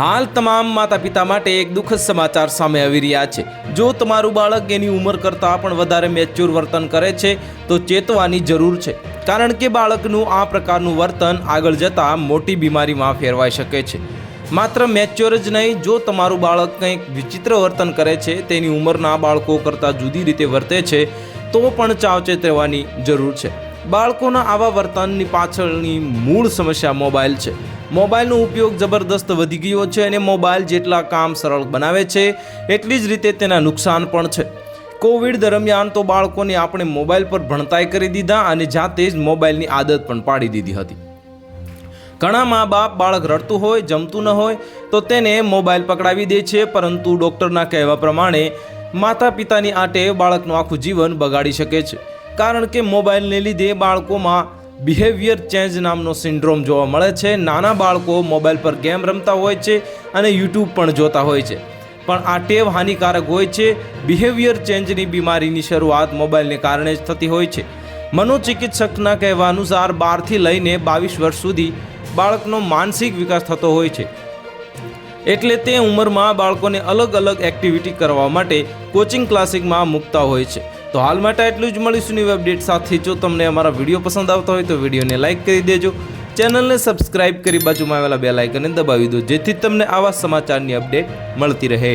હાલ તમામ માતા પિતા માટે એક દુઃખદ સમાચાર સામે આવી રહ્યા છે. જો તમારું બાળક એની ઉંમર કરતાં પણ વધારે મેચ્યોર વર્તન કરે છે, તો ચેતવાની જરૂર છે. કારણ કે બાળકનું આ પ્રકારનું વર્તન આગળ જતાં મોટી બીમારીમાં ફેરવાઈ શકે છે. માત્ર મેચ્યોર જ નહીં, જો તમારું બાળક કંઈક વિચિત્ર વર્તન કરે છે, તેની ઉંમરના બાળકો કરતાં જુદી રીતે વર્તે છે, તો પણ ચાવચેત રહેવાની જરૂર છે. બાળકોના આવા વર્તનની પાછળની મૂળ સમસ્યા મોબાઈલ છે. મોબાઈલનો ઉપયોગ જબરદસ્ત વધી ગયો છે અને મોબાઈલ જેટલા કામ સરળ બનાવે છે, એટલી જ રીતે તેના નુકસાન પણ છે. કોવિડ દરમિયાન તો બાળકોને આપણે મોબાઈલ પર ભણતાઈ કરી દીધા અને જાતે જ મોબાઈલની આદત પણ પાડી દીધી હતી. ઘણા મા બાપ બાળક રડતું હોય, જમતું ન હોય, તો તેને મોબાઈલ પકડાવી દે છે, પરંતુ ડૉક્ટરના કહેવા પ્રમાણે માતા પિતાની આ બાળકનું આખું જીવન બગાડી શકે છે. કારણ કે મોબાઈલને લીધે બાળકોમાં બિહેવિયર ચેન્જ નામનો સિન્ડ્રોમ જોવા મળે છે. નાના બાળકો મોબાઈલ પર ગેમ રમતા હોય છે અને યુટ્યુબ પણ જોતા હોય છે. પણ આ ટેવ હાનિકારક હોય છે. બિહેવિયર ચેન્જની બીમારીની શરૂઆત મોબાઈલને કારણે જ થતી હોય છે. મનોચિકિત્સકના કહેવા અનુસાર બારથી લઈને બાવીસ વર્ષ સુધી બાળકનો માનસિક વિકાસ થતો હોય છે. એટલે તે ઉંમરમાં બાળકોને અલગ અલગ એક્ટિવિટી કરવા માટે કોચિંગ ક્લાસિકમાં મૂકતા હોય છે. તો હાલ માટે એટલું જ. મળીશું નવી અપડેટ સાથે. જો તમને અમારા વીડિયો પસંદ આવતા હોય તો વિડીયોને લાઇક કરી દેજો. ચેનલને સબસ્ક્રાઇબ કરી બાજુમાં આવેલા બે લાઇકને દબાવી દો, જેથી તમને આવા સમાચારની અપડેટ મળતી રહે.